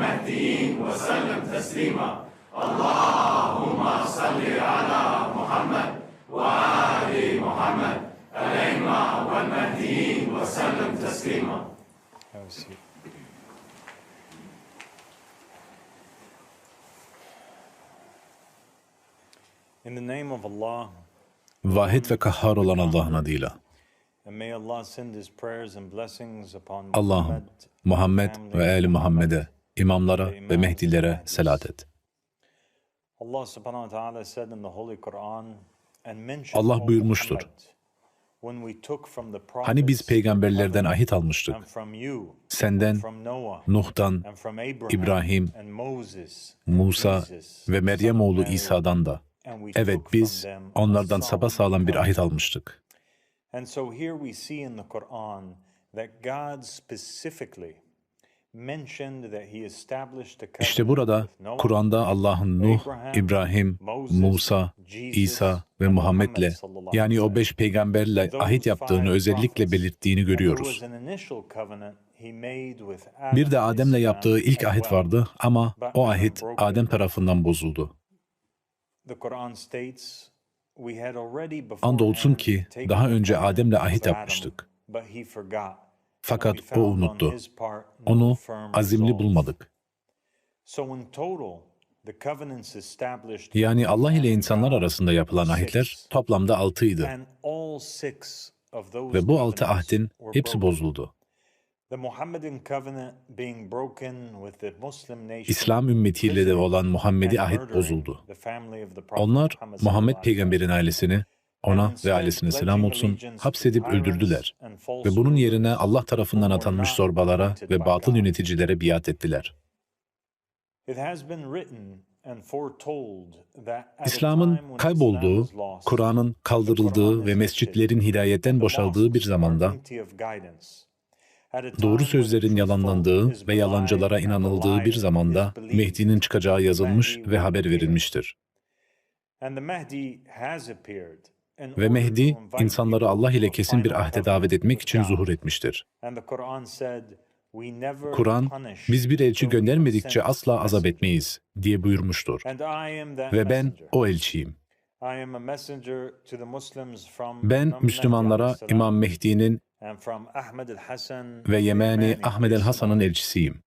المهدي وسلم تسليما اللهم صل على محمد وآل محمد الأئمة والمهديين وسلم تسليما Vahid ve kahhar olan Allah'ın adıyla. Allah'ım Muhammed ve ehli Muhammed'e imamlara ve Mehdilere selat et. Allah buyurmuştur. Hani biz peygamberlerden ahit almıştık. Senden, Nuh'tan, İbrahim, Musa ve Meryem oğlu İsa'dan da. Evet biz onlardan solemn sapasağlam bir ahit almıştık. And so here we see in the Quran that God specifically İşte burada Kur'an'da Allah'ın Nuh, İbrahim, Musa, İsa ve Muhammed'le yani o beş peygamberle ahit yaptığını özellikle belirttiğini görüyoruz. Bir de Adem'le yaptığı ilk ahit vardı ama o ahit Adem tarafından bozuldu. Andolsun ki daha önce Adem'le ahit yapmıştık. Fakat o unuttu. Onu azimli bulmadık. Yani Allah ile insanlar arasında yapılan ahitler toplamda altıydı. Ve bu altı ahdin hepsi bozuldu. İslam ümmetiyle de olan Muhammedi ahit bozuldu. Onlar Muhammed peygamberin ailesini, ona ve ailesine selam olsun, hapsedip öldürdüler. Ve bunun yerine Allah tarafından atanmış zorbalara ve batıl yöneticilere biat ettiler. İslam'ın kaybolduğu, Kur'an'ın kaldırıldığı ve mescitlerin hidayetten boşaldığı bir zamanda, doğru sözlerin yalanlandığı ve yalancılara inanıldığı bir zamanda Mehdi'nin çıkacağı yazılmış ve haber verilmiştir. Ve Mehdi, insanları Allah ile kesin bir ahde davet etmek için zuhur etmiştir. Kur'an, biz bir elçi göndermedikçe asla azap etmeyiz diye buyurmuştur. Ve ben o elçiyim. Ben Müslümanlara İmam Mehdi'nin ve Yemeni Ahmed el Hasan'ın elçisiyim.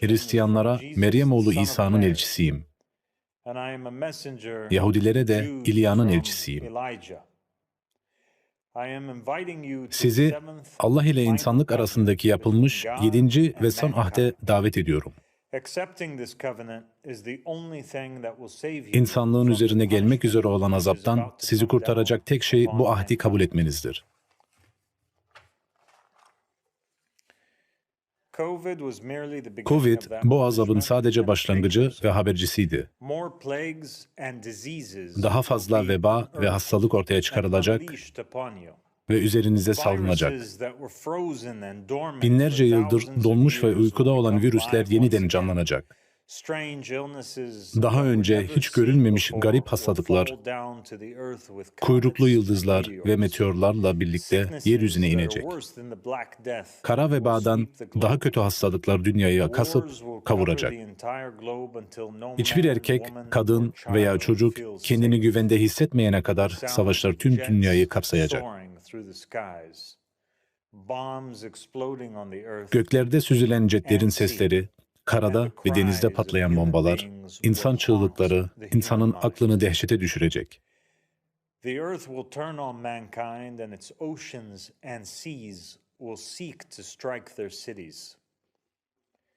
Hristiyanlara Meryem oğlu İsa'nın elçisiyim. Yahudilere de İlya'nın elçisiyim. Sizi Allah ile insanlık arasındaki yapılmış yedinci ve son ahde davet ediyorum. İnsanlığın üzerine gelmek üzere olan azaptan sizi kurtaracak tek şey bu ahdi kabul etmenizdir. Covid, bu azabın sadece başlangıcı ve habercisiydi. Daha fazla veba ve hastalık ortaya çıkarılacak ve üzerinize salınacak. Binlerce yıldır donmuş ve uykuda olan virüsler yeniden canlanacak. Daha önce hiç görülmemiş garip hastalıklar, kuyruklu yıldızlar ve meteorlarla birlikte yeryüzüne inecek. Kara vebadan daha kötü hastalıklar dünyayı kasıp kavuracak. Hiçbir erkek, kadın veya çocuk kendini güvende hissetmeyene kadar savaşlar tüm dünyayı kapsayacak. Göklerde süzülen jetlerin sesleri, karada ve denizde patlayan bombalar, insan çığlıkları, insanın aklını dehşete düşürecek. And the earth will shake down every tall building.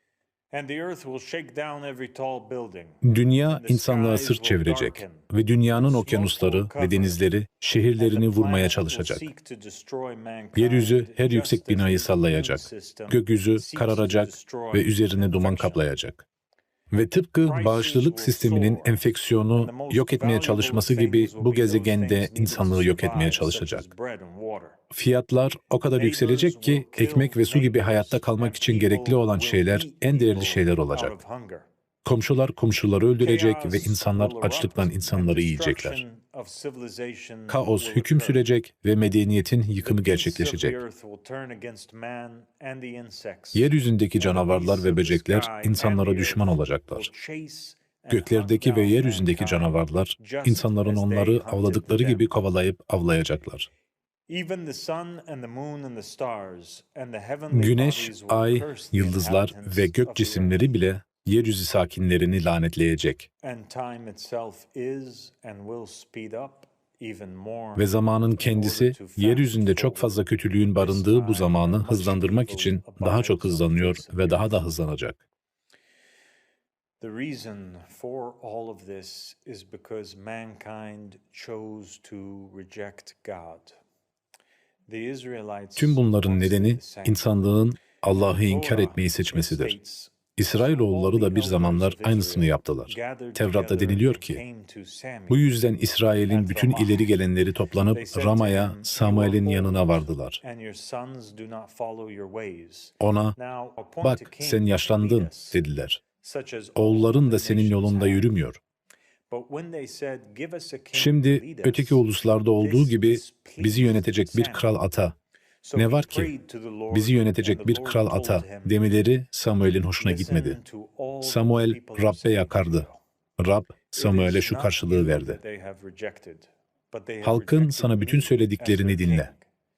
Dünya insanlığa sırt çevirecek ve dünyanın okyanusları ve denizleri şehirlerini vurmaya çalışacak. Yeryüzü her yüksek binayı sallayacak. Gökyüzü kararacak ve üzerine duman kaplayacak. Ve tıpkı bağışlılık sisteminin enfeksiyonu yok etmeye çalışması gibi bu gezegende insanlığı yok etmeye çalışacak. Fiyatlar o kadar yükselecek ki ekmek ve su gibi hayatta kalmak için gerekli olan şeyler en değerli şeyler olacak. Komşular komşuları öldürecek ve insanlar açlıktan insanları yiyecekler. Kaos hüküm sürecek ve medeniyetin yıkımı gerçekleşecek. Yeryüzündeki canavarlar ve böcekler insanlara düşman olacaklar. Göklerdeki ve yeryüzündeki canavarlar insanların onları avladıkları gibi kovalayıp avlayacaklar. Güneş, ay, yıldızlar ve gök cisimleri bile yeryüzü sakinlerini lanetleyecek. Ve zamanın kendisi yeryüzünde çok fazla kötülüğün barındığı bu zamanı hızlandırmak için daha çok hızlanıyor ve daha da hızlanacak. The reason for all of this is because mankind chose to reject God. The Israelites Tüm bunların nedeni insanlığın Allah'ı inkar etmeyi seçmesidir. İsrailoğulları da bir zamanlar aynısını yaptılar. Tevrat'ta deniliyor ki, Bu yüzden İsrail'in bütün ileri gelenleri toplanıp Rama'ya, Samuel'in yanına vardılar. Ona, bak sen yaşlandın dediler. Oğulların da senin yolunda yürümüyor. Şimdi öteki uluslarda olduğu gibi bizi yönetecek bir kral ata, ne var ki bizi yönetecek bir kral ata demeleri Samuel'in hoşuna gitmedi. Samuel Rab'be yakardı. Rab Samuel'e şu karşılığı verdi. Halkın sana bütün söylediklerini dinle.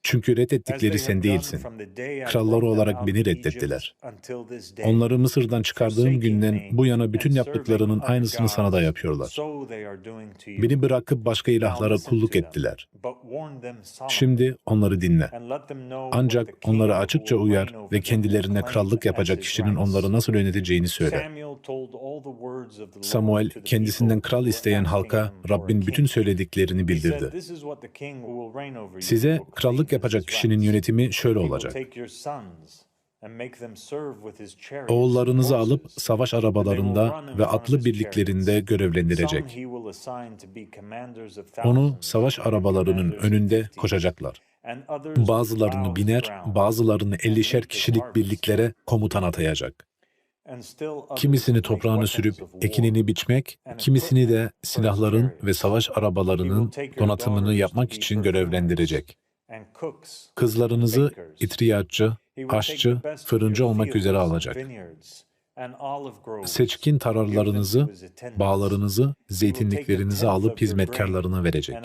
Çünkü reddettikleri sen değilsin. Kralları olarak beni reddettiler. Onları Mısır'dan çıkardığım günden bu yana bütün yaptıklarının aynısını sana da yapıyorlar. Beni bırakıp başka ilahlara kulluk ettiler. Şimdi onları dinle. Ancak onları açıkça uyar ve kendilerine krallık yapacak kişinin onları nasıl yöneteceğini söyle. Samuel kendisinden kral isteyen halka Rabbin bütün söylediklerini bildirdi. Size krallık yapacak kişinin yönetimi şöyle olacak. Oğullarınızı alıp savaş arabalarında ve atlı birliklerinde görevlendirecek. Onu savaş arabalarının önünde koşacaklar. Bazılarını biner, bazılarını ellişer kişilik birliklere komutan atayacak. Kimisini toprağını sürüp ekinini biçmek, kimisini de silahların ve savaş arabalarının donatımını yapmak için görevlendirecek. Kızlarınızı itriyatçı, aşçı, fırıncı olmak üzere alacak. Seçkin tararlarınızı, bağlarınızı, zeytinliklerinizi alıp hizmetkarlarına verecek.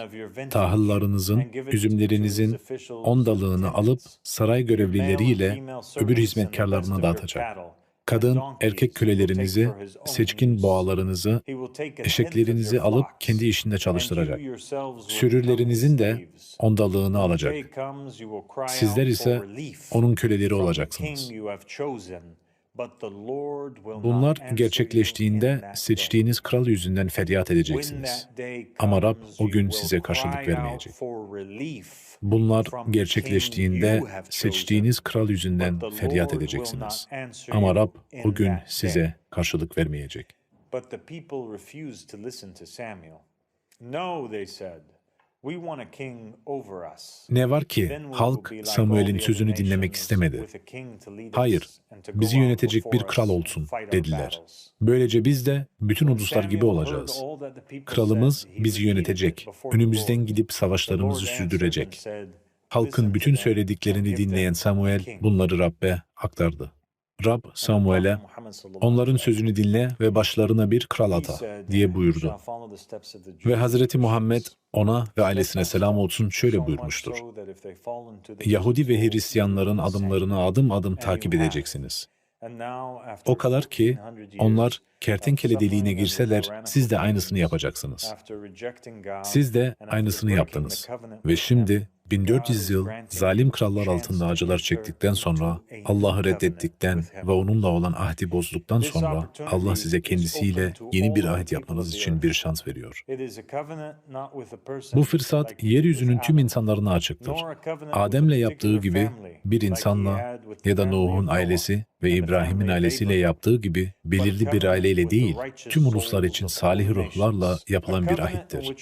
Tahıllarınızın, üzümlerinizin ondalığını alıp saray görevlileriyle öbür hizmetkarlarına dağıtacak. Kadın, erkek kölelerinizi, seçkin boğalarınızı, eşeklerinizi alıp kendi işinde çalıştıracak. Sürülerinizin de ondalığını alacak. Sizler ise onun köleleri olacaksınız. Bunlar gerçekleştiğinde seçtiğiniz kral yüzünden feryat edeceksiniz. Ama Rab o gün size karşılık vermeyecek. Bunlar gerçekleştiğinde seçtiğiniz kral yüzünden feryat edeceksiniz. Ama Rab o gün size karşılık vermeyecek. But the people refused to listen to Samuel. No, they said, Ne var ki halk Samuel'in sözünü dinlemek istemedi. Hayır, bizi yönetecek bir kral olsun dediler. Böylece biz de bütün uluslar gibi olacağız. Kralımız bizi yönetecek, önümüzden gidip savaşlarımızı sürdürecek. Halkın "Listen bütün söylediklerini dinleyen Samuel king." bunları Rab'be aktardı. Rab Samuel'e onların sözünü dinle ve başlarına bir kral ata diye "You buyurdu. Ve Hazreti Muhammed Christians." ona ve ailesine selam olsun şöyle buyurmuştur. Yahudi ve Hristiyanların adımlarını adım adım takip edeceksiniz. O kadar ki onlar kertenkele deliğine girseler siz de aynısını yapacaksınız. Siz de aynısını yaptınız. Ve şimdi 1400 yıl zalim krallar altında acılar çektikten sonra, Allah'ı reddettikten ve onunla olan ahdi bozduktan sonra Allah size kendisiyle yeni bir ahit yapmanız için bir şans veriyor. Bu fırsat yeryüzünün tüm insanlarına açıktır. Adem'le yaptığı gibi bir insanla ya da Nuh'un ailesi ve İbrahim'in ailesiyle yaptığı gibi belirli bir aileyle değil, tüm uluslar için salih ruhlarla yapılan bir ahittir.